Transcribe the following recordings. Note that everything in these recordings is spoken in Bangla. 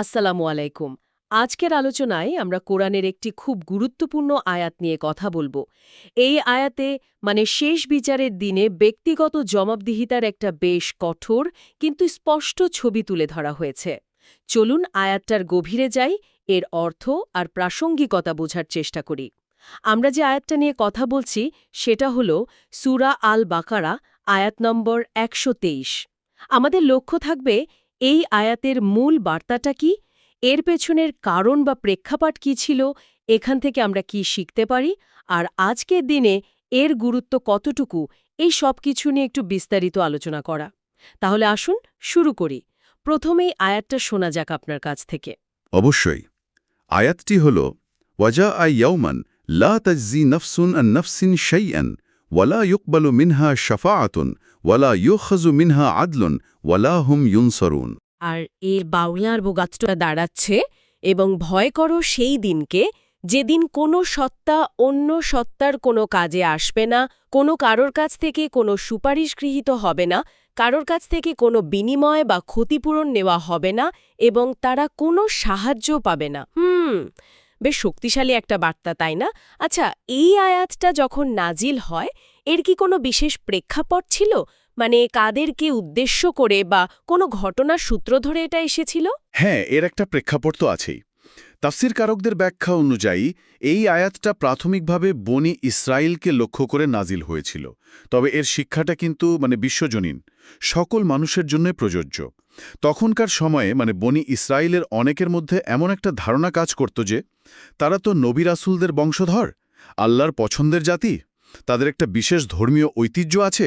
আসসালামু আলাইকুম। আজকের আলোচনায় আমরা কোরআনের একটি খুব গুরুত্বপূর্ণ আয়াত নিয়ে কথা বলব। এই আয়াতে মানে শেষ বিচারের দিনে ব্যক্তিগত জবাবদিহিতার একটা বেশ কঠোর কিন্তু স্পষ্ট ছবি তুলে ধরা হয়েছে। চলুন আয়াতটার গভীরে যাই, এর অর্থ আর প্রাসঙ্গিকতা বোঝার চেষ্টা করি। আমরা যে আয়াতটা নিয়ে কথা বলছি, সেটা হল সুরা আল বাকারা আয়াত নম্বর একশো তেইশ। আমাদের লক্ষ্য থাকবে এই আয়াতের মূল বার্তাটা কি? এর পেছনের কারণ বা প্রেক্ষাপট কি ছিল? এখান থেকে আমরা কি শিখতে পারি? আর আজকের দিনে এর গুরুত্ব কতটুকু? এই সব কিছু নিয়ে একটু বিস্তারিত আলোচনা করা। তাহলে আসুন শুরু করি। প্রথমেই আয়াতটা শোনা যাক আপনার কাছ থেকে। অবশ্যই। আয়াতটি হল, ওয়াজা আই ইয়াউমান লা তাজি নফসুন আন নফসিন শাইআন ওয়ালা ইউকবালু মিনহা শাফাআতুন ওয়ালা ইউখাজু মিনহা আদলুন ওয়ালা হুম ইউনসরুন আর এর বাউলার বোগাতটা দাঁড়াচ্ছে এবং ভয় করো সেই দিনকে, যেদিন কোনো সত্তা অন্য সত্তার কোনো কাজে আসবে না, কোনো কারোর কাছ থেকে কোনো সুপারিশ গৃহীত হবে না, কারোর কাছ থেকে কোনো বিনিময় বা ক্ষতিপূরণ নেওয়া হবে না এবং তারা কোনো সাহায্য পাবে না। হুম বেশ শক্তিশালী একটা বার্তা, তাই না? আচ্ছা এই আয়াতটা যখন নাজিল হয়, এর কি কোনো বিশেষ প্রেক্ষাপট ছিল? মানে কাদেরকে উদ্দেশ্য করে বা কোনো ঘটনার সূত্র ধরে এটা এসেছিল? হ্যাঁ এর একটা প্রেক্ষাপট তো আছেই। তাফসিরকারকদের ব্যাখ্যা অনুযায়ী, এই আয়াতটা প্রাথমিকভাবে বনি ইসরায়েলকে লক্ষ্য করে নাজিল হয়েছিল। তবে এর শিক্ষাটা কিন্তু মানে বিশ্বজনীন। সকল মানুষের জন্য প্রযোজ্য। তখনকার সময়ে মানে বনি ইসরায়েলের অনেকের মধ্যে এমন একটা ধারণা কাজ করত যে তারা তো নবী রাসুলদের বংশধর আল্লাহর পছন্দের জাতি তাদের একটা বিশেষ ধর্মীয় ঐতিহ্য আছে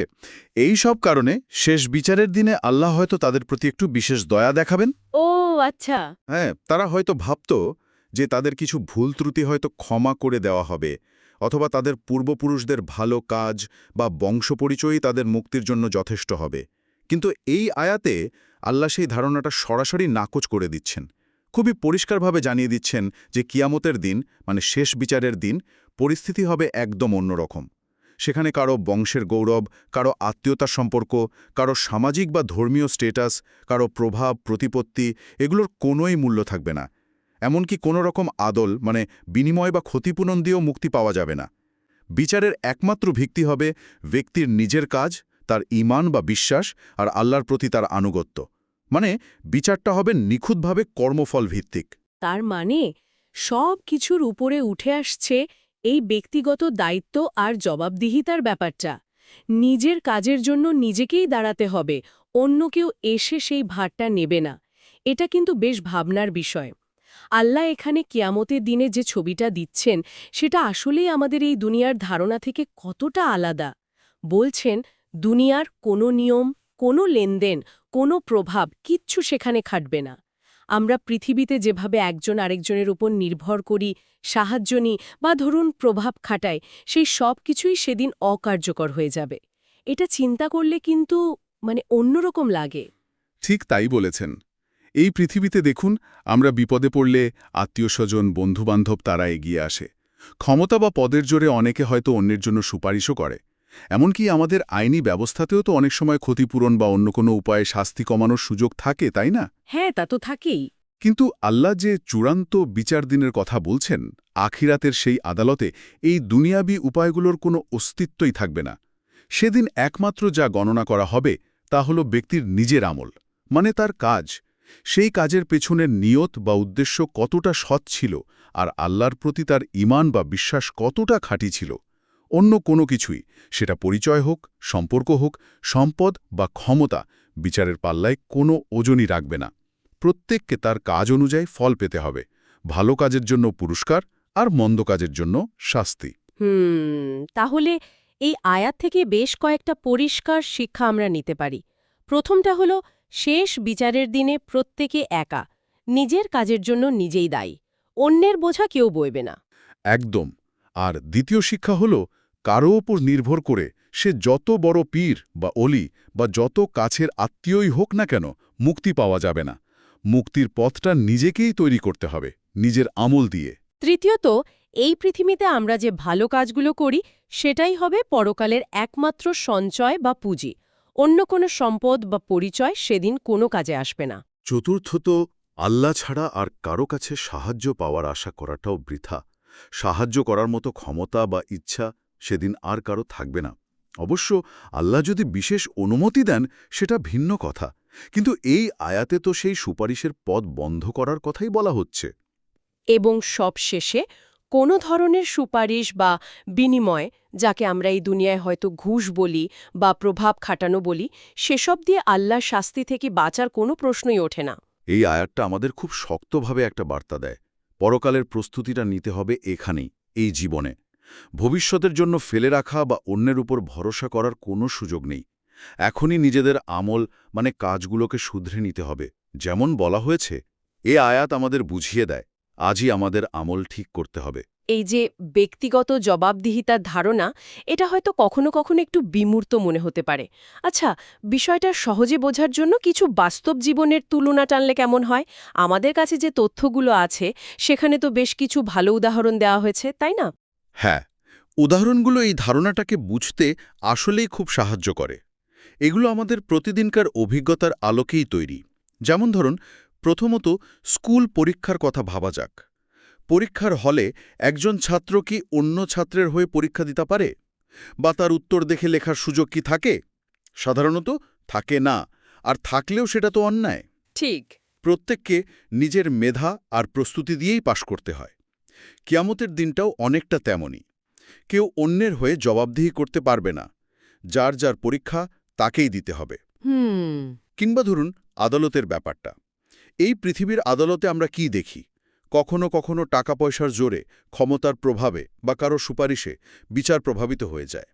এই সব কারণে শেষ বিচারের দিনে আল্লাহ হয়তো তাদের প্রতি একটু বিশেষ দয়া দেখাবেন। ও আচ্ছা। হ্যাঁ তারা হয়তো ভাবত যে তাদের কিছু ভুল ত্রুটি হয়তো ক্ষমা করে দেওয়া হবে অথবা তাদের পূর্বপুরুষদের ভালো কাজ বা বংশপরিচয়ই তাদের মুক্তির জন্য যথেষ্ট হবে। কিন্তু এই আয়াতে আল্লাহ সেই ধারণাটা সরাসরি নাকচ করে দিচ্ছেন। খুবই পরিষ্কারভাবে জানিয়ে দিচ্ছেন যে কিয়ামতের দিন মানে শেষ বিচারের দিন, পরিস্থিতি হবে একদম অন্যরকম সেখানে কারও বংশের গৌরব, কারও আত্মীয়তার সম্পর্ক, কারও সামাজিক বা ধর্মীয় স্টেটাস, কারও প্রভাব, প্রতিপত্তি, এগুলোর কোনোই মূল্য থাকবে না। এমনকি কোনো রকম আদল মানে বিনিময় বা ক্ষতিপূরণ দিয়েও মুক্তি পাওয়া যাবে না। বিচারের একমাত্র ভিত্তি হবে ব্যক্তির নিজের কাজ তার ইমান বা বিশ্বাস আর আল্লাহর প্রতি তার আনুগত্য। মানে বিচারটা হবে নিখুঁতভাবে কর্মফল ভিত্তিক তার মানে সব কিছুর উপরে উঠে আসছে এই ব্যক্তিগত দায়িত্ব আর জবাবদিহিতার ব্যাপারটা। নিজের কাজের জন্য নিজেকেই দাঁড়াতে হবে, অন্য কেউ এসে সেই ভারটা নেবে না। এটা কিন্তু বেশ ভাবনার বিষয়। আল্লাহ এখানে কিয়ামতের দিনে যে ছবিটা দিচ্ছেন, সেটা আসলেই আমাদের এই দুনিয়ার ধারণা থেকে কতটা আলাদা। বলছেন দুনিয়ার কোনো নিয়ম, কোনো লেনদেন, কোনো প্রভাব কিচ্ছু সেখানে খাটবে না। আমরা পৃথিবীতে যেভাবে একজন আরেকজনের উপর নির্ভর করি, সাহায্য নিই বা ধরুন প্রভাব খাটাই, সেই সব কিছুই সেদিন অকার্যকর হয়ে যাবে। এটা চিন্তা করলে কিন্তু মানে অন্যরকম লাগে। ঠিক তাই বলেছেন। এই পৃথিবীতে দেখুন, আমরা বিপদে পড়লে আত্মীয়স্বজন, বন্ধুবান্ধব তারা এগিয়ে আসে। ক্ষমতা বা পদের জোরে অনেকে হয়তো অন্যের জন্য সুপারিশও করে। এমনকি আমাদের আইনি ব্যবস্থাতেও তো অনেক সময় ক্ষতিপূরণ বা অন্য কোনো উপায়ে শাস্তি কমানোর সুযোগ থাকে তাই না? হ্যাঁ তা তো থাকেই। কিন্তু আল্লাহ যে চূড়ান্ত বিচার দিনের কথা বলছেন আখিরাতের সেই আদালতে এই দুনিয়াবি উপায়গুলোর কোনো অস্তিত্বই থাকবে না। সেদিন একমাত্র যা গণনা করা হবে তা হল ব্যক্তির নিজের আমল মানে তার কাজ। সেই কাজের পেছনের নিয়ত বা উদ্দেশ্য কতটা সৎ ছিল আর আল্লাহর প্রতি তার ইমান বা বিশ্বাস কতটা খাঁটি ছিল অন্য কোনো কিছুই সেটা পরিচয় হোক সম্পর্ক হোক সম্পদ বা ক্ষমতা বিচারের পাল্লায় কোনো ওজনই রাখবে না। প্রত্যেককে তার কাজ অনুযায়ী ফল পেতে হবে ভালো কাজের জন্য পুরস্কার আর মন্দ কাজের জন্য শাস্তি। হুম তাহলে এই আয়াত থেকে বেশ কয়েকটা পরিষ্কার শিক্ষা আমরা নিতে পারি। প্রথমটা হলো শেষ বিচারের দিনে প্রত্যেকে একা নিজের কাজের জন্য নিজেই দায়ী অন্যের বোঝা কেউ বইবে না। একদম আর দ্বিতীয় শিক্ষা হল কারও ওপর নির্ভর করে সে যত বড় পীর বা অলি বা যত কাছের আত্মীয়ই হোক না কেন মুক্তি পাওয়া যাবে না। মুক্তির পথটা নিজেকেই তৈরি করতে হবে নিজের আমল দিয়ে। তৃতীয়ত এই পৃথিবীতে আমরা যে ভালো কাজগুলো করি সেটাই হবে পরকালের একমাত্র সঞ্চয় বা পুঁজি। অন্য কোনো সম্পদ বা পরিচয় সেদিন কোনো কাজে আসবে না। চতুর্থত আল্লাহ ছাড়া আর কারও কাছে সাহায্য পাওয়ার আশা করাটাও বৃথা। সাহায্য করার মতো ক্ষমতা বা ইচ্ছা সেদিন আর কারও থাকবে না। অবশ্য আল্লাহ যদি বিশেষ অনুমতি দেন সেটা ভিন্ন কথা। কিন্তু এই আয়াতে তো সেই সুপারিশের পদ বন্ধ করার কথাই বলা হচ্ছে। এবং সবশেষে কোনো ধরনের সুপারিশ বা বিনিময় যাকে আমরা এই দুনিয়ায় হয়তো ঘুষ বলি বা প্রভাব খাটানো বলি সেসব দিয়ে আল্লাহর শাস্তি থেকে বাঁচার কোনো প্রশ্নই ওঠে না। এই আয়াতটা আমাদের খুব শক্তভাবে একটা বার্তা দেয়। পরকালের প্রস্তুতিটা নিতে হবে এখানেই এই জীবনে। ভবিষ্যতের জন্য ফেলে রাখা বা অন্যের উপর ভরসা করার কোনো সুযোগ নেই। এখনই নিজেদের আমল মানে কাজগুলোকে শুধরে নিতে হবে। যেমন বলা হয়েছে, এ আয়াত আমাদের বুঝিয়ে দেয়, আজই আমাদের আমল ঠিক করতে হবে। এই যে ব্যক্তিগত জবাবদিহিতার ধারণা, এটা হয়তো কখনো কখনো একটু বিমূর্ত মনে হতে পারে। আচ্ছা বিষয়টা সহজে বোঝার জন্য কিছু বাস্তব জীবনের তুলনা টানলে কেমন হয়? আমাদের কাছে যে তথ্যগুলো আছে, সেখানে তো বেশ কিছু ভালো উদাহরণ দেওয়া হয়েছে, তাই না? হ্যাঁ উদাহরণগুলো এই ধারণাটাকে বুঝতে আসলেই খুব সাহায্য করে। এগুলো আমাদের প্রতিদিনকার অভিজ্ঞতার আলোকেই তৈরি। যেমন ধরুন প্রথমত স্কুল পরীক্ষার কথা ভাবা যাক। পরীক্ষার হলে একজন ছাত্র কি অন্য ছাত্রের হয়ে পরীক্ষা দিতে পারে? বা তার উত্তর দেখে লেখার সুযোগ কি থাকে? সাধারণত থাকে না আর থাকলেও সেটা তো অন্যায়। ঠিক। প্রত্যেককে নিজের মেধা আর প্রস্তুতি দিয়েই পাশ করতে হয়। কিয়ামতের দিনটাও অনেকটা তেমনই। কেউ অন্যের হয়ে জবাবদিহি করতে পারবে না। যার যার পরীক্ষা তাকেই দিতে হবে। কিংবা ধরুন আদালতের ব্যাপারটা। এই পৃথিবীর আদালতে আমরা কি দেখি? কখনো কখনো টাকা পয়সার জোরে ক্ষমতার প্রভাবে বা কারও সুপারিশে বিচার প্রভাবিত হয়ে যায়।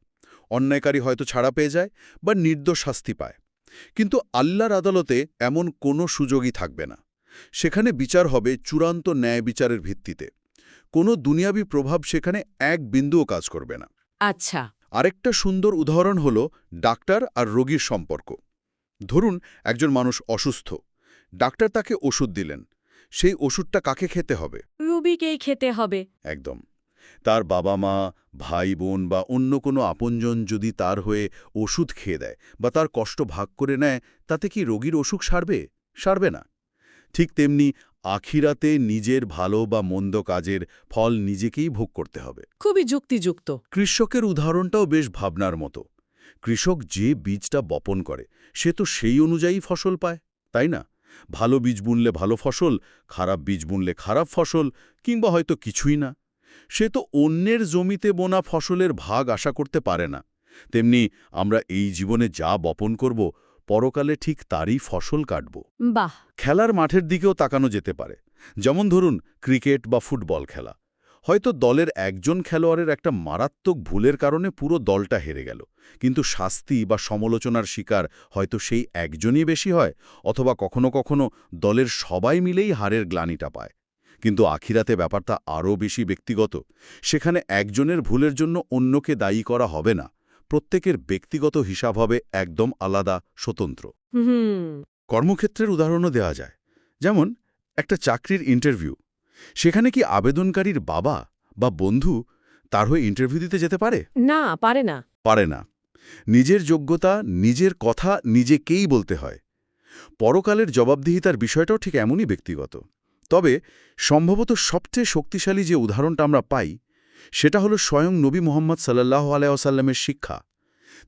অন্যায়কারী হয়তো ছাড়া পেয়ে যায় বা নির্দোষ শাস্তি পায়। কিন্তু আল্লাহর আদালতে এমন কোনো সুযোগই থাকবে না। সেখানে বিচার হবে চূড়ান্ত ন্যায় বিচারের ভিত্তিতে। কোনো দুনিয়াবি প্রভাব সেখানে এক বিন্দুও কাজ করবে না। আচ্ছা। আরেকটা সুন্দর উদাহরণ হল ডাক্তার আর রোগীর সম্পর্ক। ধরুন একজন মানুষ অসুস্থ। ডাক্তার তাকে ওষুধ দিলেন। সেই ওষুধটা কাকে খেতে হবে? রুবিকেই খেতে হবে। একদম। তার বাবা মা ভাই বোন বা অন্য কোনো আপনজন যদি তার হয়ে ওষুধ খেয়ে দেয় বা তার কষ্ট ভাগ করে নেয় তাতে কি রোগীর অসুখ সারবে? সারবে না। ঠিক তেমনি আখিরাতে নিজের ভালো বা মন্দ কাজের ফল নিজেকেই ভোগ করতে হবে। খুবই যুক্তিযুক্ত। কৃষকের উদাহরণটাও বেশ ভাবনার মতো। কৃষক যে বীজটা বপন করে সে তো সেই অনুযায়ী ফসল পায় তাই না? ভালো বীজ বুনলে ভালো ফসল খারাপ বীজ বুনলে খারাপ ফসল কিংবা হয়তো কিছুই না। সে তো অন্যের জমিতে বোনা ফসলের ভাগ আশা করতে পারে না। তেমনি আমরা এই জীবনে যা বপন করব পরকালে ঠিক তারই ফসল কাটব। বাহ! খেলার মাঠের দিকেও তাকানো যেতে পারে। যেমন ধরুন ক্রিকেট বা ফুটবল খেলা। হয়তো দলের একজন খেলোয়াড়ের একটা মারাত্মক ভুলের কারণে পুরো দলটা হেরে গেল। কিন্তু শাস্তি বা সমালোচনার শিকার হয়তো সেই একজনই বেশি হয় অথবা কখনো কখনো দলের সবাই মিলেই হারের গ্লানিটা পায়। কিন্তু আখিরাতে ব্যাপারটা আরও বেশি ব্যক্তিগত। সেখানে একজনের ভুলের জন্য অন্যকে দায়ী করা হবে না। প্রত্যেকের ব্যক্তিগত হিসাব হবে একদম আলাদা স্বতন্ত্র। কর্মক্ষেত্রের উদাহরণও দেওয়া যায়। যেমন একটা চাকরির ইন্টারভিউ। সেখানে কি আবেদনকারীর বাবা বা বন্ধু তার হয়ে ইন্টারভিউ দিতে যেতে পারে? না পারে না। পারে না। নিজের যোগ্যতা নিজের কথা নিজেকেই বলতে হয়। পরকালের জবাবদিহিতার বিষয়টাও ঠিক এমনই ব্যক্তিগত। তবে সম্ভবত সবচেয়ে শক্তিশালী যে উদাহরণটা আমরা পাই সেটা হলো স্বয়ং নবী মোহাম্মদ সাল্লাহ আলাইসাল্লামের শিক্ষা।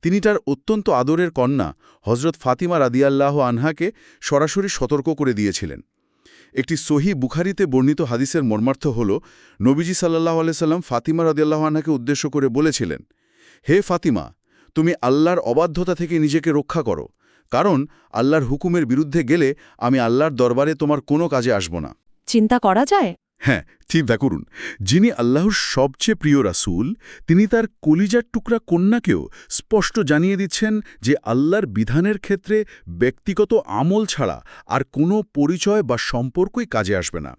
তিনি তার অত্যন্ত আদরের কন্যা হজরত ফাতিমা রাদিয়াল্লাহ আনহাকে সরাসরি সতর্ক করে দিয়েছিলেন। একটি সহি বুখারিতে বর্ণিত হাদিসের মর্মার্থ হল, নবীজি সাল্লাহ আলাইসাল্লাম ফাতিমা রাদিয়াল্লাহ আনহাকে উদ্দেশ্য করে বলেছিলেন, হে ফাতিমা, তুমি আল্লাহর অবাধ্যতা থেকে নিজেকে রক্ষা করো, কারণ আল্লাহর হুকুমের বিরুদ্ধে গেলে আমি আল্লাহর দরবারে তোমার কোনো কাজে আসব না। চিন্তা করা যায়? হ্যাঁ চিন্তা করুন যিনি আল্লাহর সবচেয়ে প্রিয় রাসুল, তিনি তার কলিজার টুকরা কন্যাকেও স্পষ্ট জানিয়ে দিচ্ছেন যে আল্লাহর বিধানের ক্ষেত্রে ব্যক্তিগত আমল ছাড়া আর কোনো পরিচয় বা সম্পর্কই কাজে আসবে না।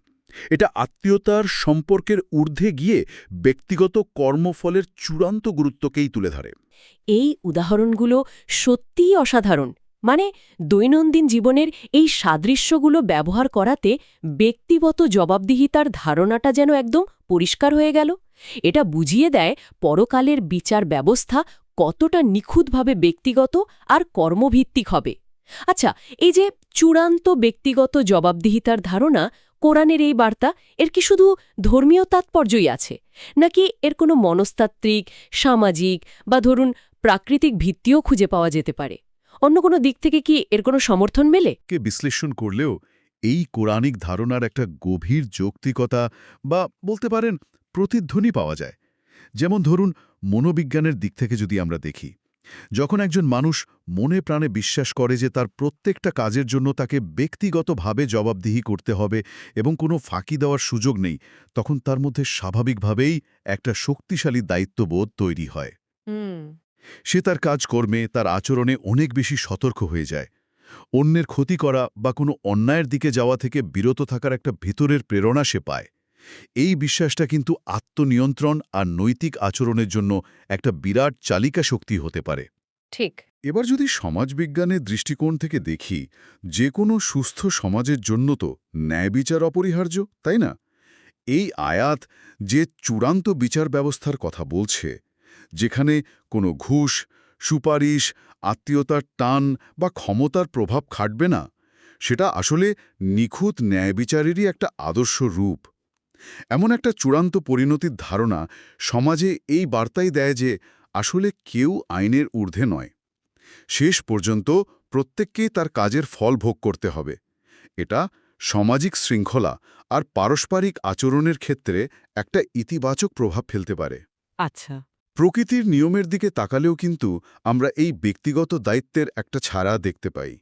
এটা আত্মীয়তার সম্পর্কের ঊর্ধ্বে গিয়ে ব্যক্তিগত কর্মফলের চূড়ান্ত গুরুত্বকেই তুলে ধরে। এই উদাহরণগুলো সত্যিই অসাধারণ। মানে দৈনন্দিন জীবনের এই সাদৃশ্যগুলো ব্যবহার করাতে ব্যক্তিগত জবাবদিহিতার ধারণাটা যেন একদম পরিষ্কার হয়ে গেল। এটা বুঝিয়ে দেয় পরকালের বিচার ব্যবস্থা কতটা নিখুঁতভাবে ব্যক্তিগত আর কর্মভিত্তিক হবে। আচ্ছা এই যে চূড়ান্ত ব্যক্তিগত জবাবদিহিতার ধারণা, কোরআনের এই বার্তা, এর কি শুধু ধর্মীয় তাৎপর্যই আছে? নাকি এর কোনো মনস্তাত্ত্বিক, সামাজিক বা ধরুন প্রাকৃতিক ভিত্তিও খুঁজে পাওয়া যেতে পারে? অন্য কোনো দিক থেকে কি এর কোনো সমর্থন মেলে? কে বিশ্লেষণ করলেও এই কোরআনিক ধারণার একটা গভীর যৌক্তিকতা বা বলতে পারেন প্রতিধ্বনি পাওয়া যায়। যেমন ধরুন, মনোবিজ্ঞানের দিক থেকে যদি আমরা দেখি, যখন একজন মানুষ মনে প্রাণে বিশ্বাস করে যে তার প্রত্যেকটা কাজের জন্য তাকে ব্যক্তিগতভাবে জবাবদিহি করতে হবে এবং কোনো ফাঁকি দেওয়ার সুযোগ নেই, তখন তার মধ্যে স্বাভাবিকভাবেই একটা শক্তিশালী দায়িত্ববোধ তৈরি হয়। সে তার কাজকর্মে তার আচরণে অনেক বেশি সতর্ক হয়ে যায়। অন্যের ক্ষতি করা বা কোনো অন্যায়ের দিকে যাওয়া থেকে বিরত থাকার একটা ভেতরের প্রেরণা সে পায়। এই বিশ্বাসটা কিন্তু আত্মনিয়ন্ত্রণ আর নৈতিক আচরণের জন্য একটা বিরাট চালিকা শক্তি হতে পারে। ঠিক। এবার যদি সমাজবিজ্ঞানের দৃষ্টিকোণ থেকে দেখি যে কোনো সুস্থ সমাজের জন্য তো ন্যায় বিচার অপরিহার্য তাই না? এই আয়াত যে চূড়ান্ত বিচার ব্যবস্থার কথা বলছে যেখানে কোনো ঘুষ, সুপারিশ, আত্মীয়তার টান বা ক্ষমতার প্রভাব খাটবে না, সেটা আসলে নিখুঁত ন্যায় বিচারেরই একটা আদর্শ রূপ। এমন একটা চূড়ান্ত পরিণতির ধারণা সমাজে এই বার্তাই দেয় যে আসলে কেউ আইনের ঊর্ধ্বে নয়। শেষ পর্যন্ত প্রত্যেককেই তার কাজের ফল ভোগ করতে হবে। এটা সামাজিক শৃঙ্খলা আর পারস্পরিক আচরণের ক্ষেত্রে একটা ইতিবাচক প্রভাব ফেলতে পারে। আচ্ছা। প্রকৃতির নিয়মের দিকে তাকালেও কিন্তু আমরা এই ব্যক্তিগত দায়িত্বের একটা ছাড়া দেখতে পাই।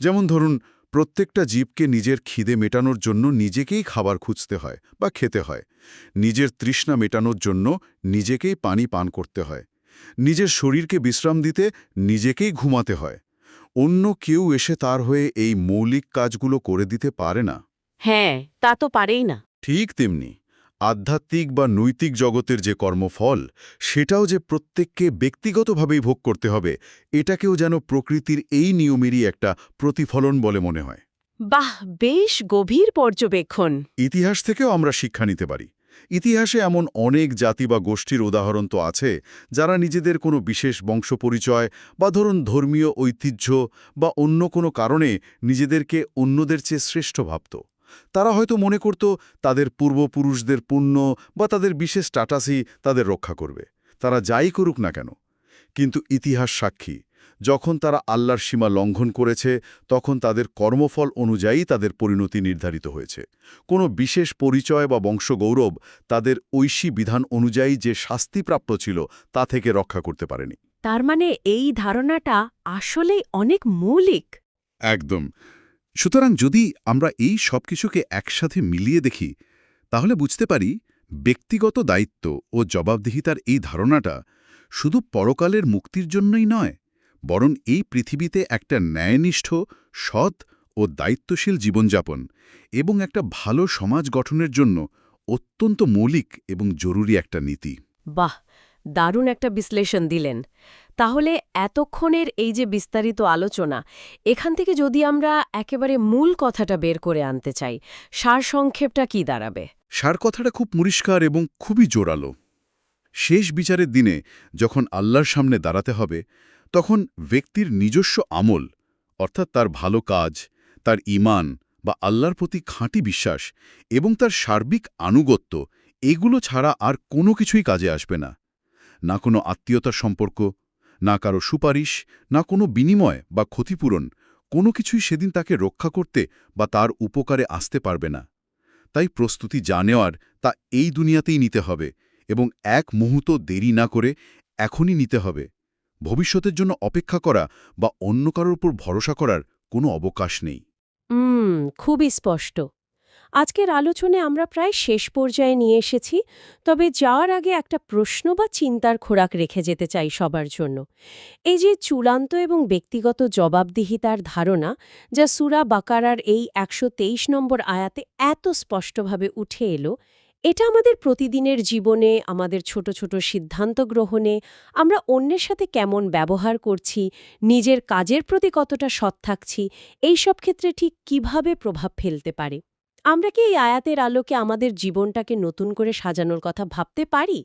যেমন ধরুন প্রত্যেকটা জীবকে নিজের খিদে মেটানোর জন্য নিজেকেই খাবার খুঁজতে হয় বা খেতে হয়। নিজের তৃষ্ণা মেটানোর জন্য নিজেকেই পানি পান করতে হয়। নিজের শরীরকে বিশ্রাম দিতে নিজেকেই ঘুমাতে হয়। অন্য কেউ এসে তার হয়ে এই মৌলিক কাজগুলো করে দিতে পারে না। হ্যাঁ তা তো পারেই না। ঠিক তেমনি। আধ্যাত্মিক বা নৈতিক জগতের যে কর্মফল সেটাও যে প্রত্যেককে ব্যক্তিগতভাবেই ভোগ করতে হবে এটাকেও যেন প্রকৃতির এই নিয়মেরই একটা প্রতিফলন বলে মনে হয়। বাহ বেশ গভীর পর্যবেক্ষণ। ইতিহাস থেকেও আমরা শিক্ষা নিতে পারি। ইতিহাসে এমন অনেক জাতি বা গোষ্ঠীর উদাহরণ তো আছে যারা নিজেদের কোনো বিশেষ বংশপরিচয় বা ধরুন ধর্মীয় ঐতিহ্য বা অন্য কোনো কারণে নিজেদেরকে অন্যদের চেয়ে শ্রেষ্ঠ ভাবত। তারা হয়তো মনে করত তাদের পূর্বপুরুষদের পুণ্য বা তাদের বিশেষ স্ট্যাটাসই তাদের রক্ষা করবে। তারা যাই করুক না কেন। কিন্তু ইতিহাস সাক্ষী যখন তারা আল্লাহর সীমা লঙ্ঘন করেছে তখন তাদের কর্মফল অনুযায়ী তাদের পরিণতি নির্ধারিত হয়েছে। কোনো বিশেষ পরিচয় বা বংশগৌরব তাদের ঐশী বিধান অনুযায়ী যে শাস্তিপ্রাপ্ত ছিল তা থেকে রক্ষা করতে পারেনি। তার মানে এই ধারণাটা আসলেই অনেক মৌলিক? একদম। সুতরাং যদি আমরা এই সব কিছুকে একসাথে মিলিয়ে দেখি, তাহলে বুঝতে পারি ব্যক্তিগত দায়িত্ব ও জবাবদিহিতার এই ধারণাটা শুধু পরকালের মুক্তির জন্যই নয়, বরং এই পৃথিবীতে একটা ন্যায়নিষ্ঠ, সৎ ও দায়িত্বশীল জীবনযাপন এবং একটা ভালো সমাজ গঠনের জন্য অত্যন্ত মৌলিক এবং জরুরি একটা নীতি। বাহ! দারুণ একটা বিশ্লেষণ দিলেন। তাহলে এতক্ষণের এই যে বিস্তারিত আলোচনা, এখান থেকে যদি আমরা একেবারে মূল কথাটা বের করে আনতে চাই সারসংক্ষেপটা কি দাঁড়াবে? সার কথাটা খুব পরিষ্কার এবং খুবই জোরালো। শেষ বিচারের দিনে যখন আল্লাহর সামনে দাঁড়াতে হবে, তখন ব্যক্তির নিজস্ব আমল, অর্থাৎ তার ভালো কাজ, তার ইমান বা আল্লাহর প্রতি খাঁটি বিশ্বাস এবং তার সার্বিক আনুগত্য, এগুলো ছাড়া আর কোনো কিছুই কাজে আসবে না। না কোনো আত্মীয়তার সম্পর্ক না কারও সুপারিশ, না কোনো বিনিময় বা ক্ষতিপূরণ, কোনো কিছুই সেদিন তাকে রক্ষা করতে বা তার উপকারে আসতে পারবে না। তাই প্রস্তুতি যা নেওয়ার তা এই দুনিয়াতেই নিতে হবে এবং এক মুহূর্ত দেরি না করে এখনই নিতে হবে। ভবিষ্যতের জন্য অপেক্ষা করা বা অন্য কারোর উপর ভরসা করার কোনো অবকাশ নেই। খুবই স্পষ্ট। আজকের আলোচনায় আমরা প্রায় শেষ পর্যায়ে নিয়ে এসেছি, তবে যাওয়ার আগে একটা প্রশ্ন বা চিন্তার খোরাক রেখে যেতে চাই সবার জন্য। এই যে চূড়ান্ত এবং ব্যক্তিগত জবাবদিহিতার ধারণা, যা সুরা বাকারার এই একশো তেইশ নম্বর আয়াতে এত স্পষ্টভাবে উঠে এলো, এটা আমাদের প্রতিদিনের জীবনে, আমাদের ছোট ছোট সিদ্ধান্ত গ্রহণে, আমরা অন্যের সাথে কেমন ব্যবহার করছি, নিজের কাজের প্রতি কতটা সৎ থাকছি এই সব ক্ষেত্রে ঠিক কীভাবে প্রভাব ফেলতে পারে? আমরা কি এই আয়াতের আলোকে আমাদের জীবনটাকে নতুন করে সাজানোর কথা ভাবতে পারি?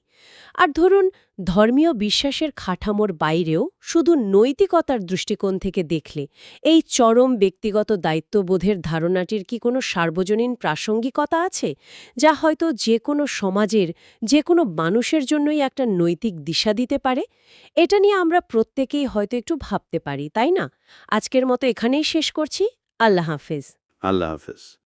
আর ধরুন, ধর্মীয় বিশ্বাসের খাঠামোর বাইরেও শুধু নৈতিকতার দৃষ্টিকোণ থেকে দেখলে, এই চরম ব্যক্তিগত দায়িত্ববোধের ধারণাটির কি কোনো সার্বজনীন প্রাসঙ্গিকতা আছে? যা হয়তো যে কোনো সমাজের, যে কোনো মানুষের জন্যই একটা নৈতিক দিশা দিতে পারে? এটা নিয়ে আমরা প্রত্যেকেই হয়তো একটু ভাবতে পারি, তাই না? আজকের মতো এখানেই শেষ করছি। আল্লাহ হাফেজ। আল্লাহ হাফেজ।